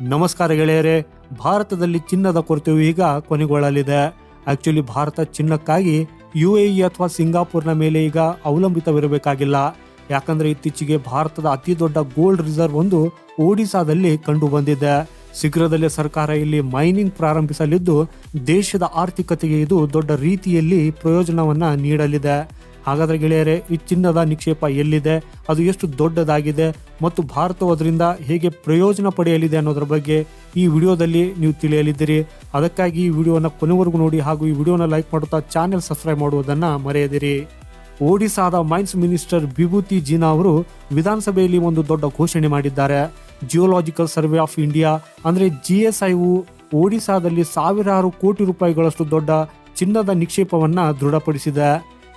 ನಮಸ್ಕಾರ ಗೆಳೆಯರೇ, ಭಾರತದಲ್ಲಿ ಚಿನ್ನದ ಕೊರತೆಯು ಈಗ ಕೊನೆಗೊಳ್ಳಲಿದೆ. ಆಕ್ಚುಲಿ ಭಾರತ ಚಿನ್ನಕ್ಕಾಗಿ ಯು ಎ ಇ ಅಥವಾ ಸಿಂಗಾಪುರ್ನ ಮೇಲೆ ಈಗ ಅವಲಂಬಿತವಿರಬೇಕಾಗಿಲ್ಲ. ಯಾಕಂದ್ರೆ ಇತ್ತೀಚೆಗೆ ಭಾರತದ ಅತಿ ದೊಡ್ಡ ಗೋಲ್ಡ್ ರಿಸರ್ವ್ ಒಂದು ಒಡಿಶಾದಲ್ಲಿ ಕಂಡು ಬಂದಿದೆ ಶೀಘ್ರದಲ್ಲೇ ಸರ್ಕಾರ ಇಲ್ಲಿ ಮೈನಿಂಗ್ ಪ್ರಾರಂಭಿಸಲಿದ್ದು, ದೇಶದ ಆರ್ಥಿಕತೆಗೆ ಇದು ದೊಡ್ಡ ರೀತಿಯಲ್ಲಿ ಪ್ರಯೋಜನವನ್ನ ನೀಡಲಿದೆ. ಹಾಗಾದ್ರೆ ಗೆಳೆಯರೆ, ಈ ಚಿನ್ನದ ನಿಕ್ಷೇಪ ಎಲ್ಲಿದೆ? ಅದು ಎಷ್ಟು ದೊಡ್ಡದಾಗಿದೆ? ಮತ್ತು ಭಾರತವು ಅದರಿಂದ ಹೇಗೆ ಪ್ರಯೋಜನ ಪಡೆಯಲಿದೆ ಅನ್ನೋದ್ರ ಬಗ್ಗೆ ಈ ವಿಡಿಯೋದಲ್ಲಿ ನೀವು ತಿಳಿಯಲಿದ್ದೀರಿ. ಅದಕ್ಕಾಗಿ ಈ ವಿಡಿಯೋನ ಕೊನೆವರೆಗೂ ನೋಡಿ ಹಾಗೂ ಈ ವಿಡಿಯೋನ ಲೈಕ್ ಮಾಡುತ್ತಾ ಚಾನೆಲ್ ಸಬ್ಸ್ಕ್ರೈಬ್ ಮಾಡುವುದನ್ನು ಮರೆಯದಿರಿ. ಒಡಿಶಾದ ಮೈನ್ಸ್ ಮಿನಿಸ್ಟರ್ ವಿಭೂತಿ ಜೀನಾ ಅವರು ವಿಧಾನಸಭೆಯಲ್ಲಿ ಒಂದು ದೊಡ್ಡ ಘೋಷಣೆ ಮಾಡಿದ್ದಾರೆ. ಜಿಯೋಲಾಜಿಕಲ್ ಸರ್ವೆ ಆಫ್ ಇಂಡಿಯಾ ಅಂದರೆ ಜಿ ಎಸ್ ಐವು ಒಡಿಶಾದಲ್ಲಿ ಸಾವಿರಾರು ಕೋಟಿ ರೂಪಾಯಿಗಳಷ್ಟು ದೊಡ್ಡ ಚಿನ್ನದ ನಿಕ್ಷೇಪವನ್ನು ದೃಢಪಡಿಸಿದೆ.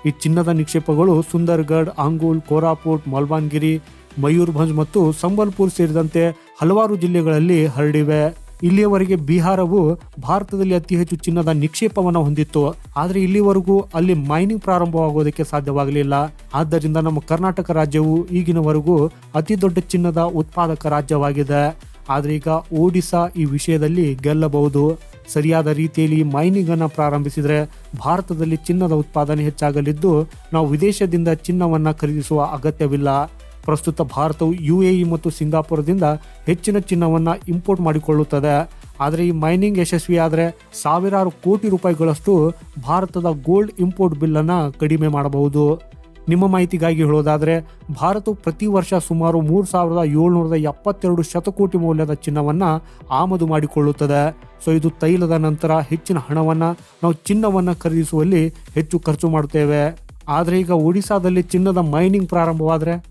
ಈ ಚಿನ್ನದ ನಿಕ್ಷೇಪಗಳು ಸುಂದರ್ಗಢ್, ಆಂಗೂಲ್, ಕೋರಾಪುಟ್, ಮಲ್ಬಾನ್ಗಿರಿ, ಮಯೂರ್ಭಂಜ್ ಮತ್ತು ಸಂಬಲ್ಪುರ್ ಸೇರಿದಂತೆ ಹಲವಾರು ಜಿಲ್ಲೆಗಳಲ್ಲಿ ಹರಡಿವೆ. ಇಲ್ಲಿಯವರೆಗೆ ಬಿಹಾರವು ಭಾರತದಲ್ಲಿ ಅತಿ ಹೆಚ್ಚು ಚಿನ್ನದ ನಿಕ್ಷೇಪವನ್ನು ಹೊಂದಿತ್ತು. ಆದರೆ ಇಲ್ಲಿವರೆಗೂ ಅಲ್ಲಿ ಮೈನಿಂಗ್ ಪ್ರಾರಂಭವಾಗುವುದಕ್ಕೆ ಸಾಧ್ಯವಾಗಲಿಲ್ಲ. ಆದ್ದರಿಂದ ನಮ್ಮ ಕರ್ನಾಟಕ ರಾಜ್ಯವು ಈಗಿನವರೆಗೂ ಅತಿ ದೊಡ್ಡ ಚಿನ್ನದ ಉತ್ಪಾದಕ ರಾಜ್ಯವಾಗಿದೆ. ಆದರೆ ಈಗ ಒಡಿಶಾ ಈ ವಿಷಯದಲ್ಲಿ ಗೆಲ್ಲಬಹುದು. ಸರಿಯಾದ ರೀತಿಯಲ್ಲಿ ಮೈನಿಂಗ್ ಅನ್ನು ಪ್ರಾರಂಭಿಸಿದರೆ ಭಾರತದಲ್ಲಿ ಚಿನ್ನದ ಉತ್ಪಾದನೆ ಹೆಚ್ಚಾಗಲಿದ್ದು, ನಾವು ವಿದೇಶದಿಂದ ಚಿನ್ನವನ್ನು ಖರೀದಿಸುವ ಅಗತ್ಯವಿಲ್ಲ. ಪ್ರಸ್ತುತ ಭಾರತವು ಯು ಎ ಇ ಮತ್ತು ಸಿಂಗಾಪುರದಿಂದ ಹೆಚ್ಚಿನ ಚಿನ್ನವನ್ನು ಇಂಪೋರ್ಟ್ ಮಾಡಿಕೊಳ್ಳುತ್ತದೆ. ಆದರೆ ಈ ಮೈನಿಂಗ್ ಯಶಸ್ವಿಯಾದರೆ ಸಾವಿರಾರು ಕೋಟಿ ರೂಪಾಯಿಗಳಷ್ಟು ಭಾರತದ ಗೋಲ್ಡ್ ಇಂಪೋರ್ಟ್ ಬಿಲ್ಲನ್ನು ಕಡಿಮೆ ಮಾಡಬಹುದು. ನಿಮ್ಮ ಮಾಹಿತಿಗಾಗಿ ಹೇಳೋದಾದರೆ, ಭಾರತವು ಪ್ರತಿ ವರ್ಷ ಸುಮಾರು ಮೂರು ಸಾವಿರದ ಏಳ್ನೂರದ ಎಪ್ಪತ್ತೆರಡು ಶತಕೋಟಿ ಮೌಲ್ಯದ ಚಿನ್ನವನ್ನು ಆಮದು ಮಾಡಿಕೊಳ್ಳುತ್ತದೆ. ಸೊ, ಇದು ತೈಲದ ನಂತರ ಹೆಚ್ಚಿನ ಹಣವನ್ನು, ನಾವು ಚಿನ್ನವನ್ನು ಖರೀದಿಸುವಲ್ಲಿ ಹೆಚ್ಚು ಖರ್ಚು ಮಾಡುತ್ತೇವೆ. ಆದರೆ ಈಗ ಒಡಿಶಾದಲ್ಲಿ ಚಿನ್ನದ ಮೈನಿಂಗ್ ಪ್ರಾರಂಭವಾದರೆ,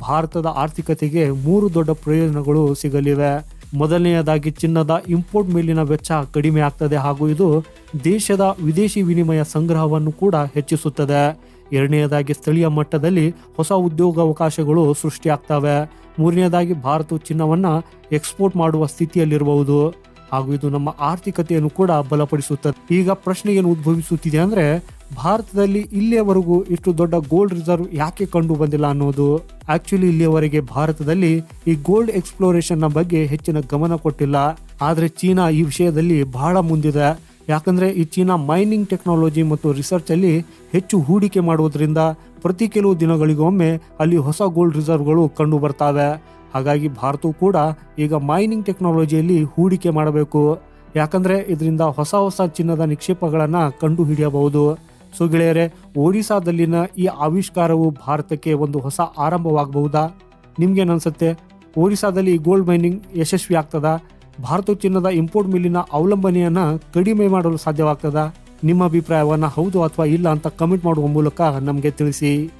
ಭಾರತದ ಆರ್ಥಿಕತೆಗೆ ಮೂರು ದೊಡ್ಡ ಪ್ರಯೋಜನಗಳು ಸಿಗಲಿವೆ. ಮೊದಲನೆಯದಾಗಿ ಚಿನ್ನದ ಇಂಪೋರ್ಟ್ ಮೇಲಿನ ವೆಚ್ಚ ಕಡಿಮೆ ಆಗ್ತದೆ ಹಾಗೂ ಇದು ದೇಶದ ವಿದೇಶಿ ವಿನಿಮಯ ಸಂಗ್ರಹವನ್ನು ಕೂಡ ಹೆಚ್ಚಿಸುತ್ತದೆ. ಎರಡನೆಯದಾಗಿ ಸ್ಥಳೀಯ ಮಟ್ಟದಲ್ಲಿ ಹೊಸ ಉದ್ಯೋಗಾವಕಾಶಗಳು ಸೃಷ್ಟಿಯಾಗ್ತವೆ. ಮೂರನೆಯದಾಗಿ ಭಾರತವು ಚಿನ್ನವನ್ನು ಎಕ್ಸ್ಪೋರ್ಟ್ ಮಾಡುವ ಸ್ಥಿತಿಯಲ್ಲಿರಬಹುದು ಹಾಗೂ ಇದು ನಮ್ಮ ಆರ್ಥಿಕತೆಯನ್ನು ಕೂಡ ಬಲಪಡಿಸುತ್ತದೆ. ಈಗ ಪ್ರಶ್ನೆ ಏನು ಉದ್ಭವಿಸುತ್ತಿದೆ ಅಂದ್ರೆ ಭಾರತದಲ್ಲಿ ಇಲ್ಲಿಯವರೆಗೂ ಇಷ್ಟು ದೊಡ್ಡ ಗೋಲ್ಡ್ ರಿಸರ್ವ್ ಯಾಕೆ ಕಂಡು ಬಂದಿಲ್ಲ ಅನ್ನೋದು ಆಕ್ಚುಲಿ ಇಲ್ಲಿಯವರೆಗೆ ಭಾರತದಲ್ಲಿ ಈ ಗೋಲ್ಡ್ ಎಕ್ಸ್ಪ್ಲೋರೇಷನ್ನ ಬಗ್ಗೆ ಹೆಚ್ಚಿನ ಗಮನ ಕೊಟ್ಟಿಲ್ಲ. ಆದರೆ ಚೀನಾ ಈ ವಿಷಯದಲ್ಲಿ ಬಹಳ ಮುಂದಿದೆ. ಯಾಕಂದ್ರೆ ಈ ಚೀನಾ ಮೈನಿಂಗ್ ಟೆಕ್ನಾಲಜಿ ಮತ್ತು ರಿಸರ್ಚ್ ಅಲ್ಲಿ ಹೆಚ್ಚು ಹೂಡಿಕೆ ಮಾಡುವುದರಿಂದ ಪ್ರತಿ ಕೆಲವು ದಿನಗಳಿಗೊಮ್ಮೆ ಅಲ್ಲಿ ಹೊಸ ಗೋಲ್ಡ್ ರಿಸರ್ವ್ಗಳು ಕಂಡು ಬರ್ತಾವೆ. ಹಾಗಾಗಿ ಭಾರತವು ಕೂಡ ಈಗ ಮೈನಿಂಗ್ ಟೆಕ್ನಾಲಜಿಯಲ್ಲಿ ಹೂಡಿಕೆ ಮಾಡಬೇಕು. ಯಾಕಂದ್ರೆ ಇದರಿಂದ ಹೊಸ ಹೊಸ ಚಿನ್ನದ ನಿಕ್ಷೇಪಗಳನ್ನು ಕಂಡು ಹಿಡಿಯಬಹುದು ಸೊ ಗೆಳೆಯರೆ ಒಡಿಶಾದಲ್ಲಿನ ಈ ಆವಿಷ್ಕಾರವು ಭಾರತಕ್ಕೆ ಒಂದು ಹೊಸ ಆರಂಭವಾಗಬಹುದಾ? ನಿಮ್ಗೆ ಅನ್ಸುತ್ತೆ ಒಡಿಶಾದಲ್ಲಿ ಈ ಗೋಲ್ಡ್ ಮೈನಿಂಗ್ ಯಶಸ್ವಿ ಆಗ್ತದ? ಭಾರತ ಚಿನ್ನದ ಇಂಪೋರ್ಟ್ ಮಿಲ್ಲಿನ ಅವಲಂಬನೆಯನ್ನ ಕಡಿಮೆ ಮಾಡಲು ಸಾಧ್ಯವಾಗ್ತದ? ನಿಮ್ಮ ಅಭಿಪ್ರಾಯವನ್ನ ಹೌದು ಅಥವಾ ಇಲ್ಲ ಅಂತ ಕಮೆಂಟ್ ಮಾಡುವ ಮೂಲಕ ನಮಗೆ ತಿಳಿಸಿ.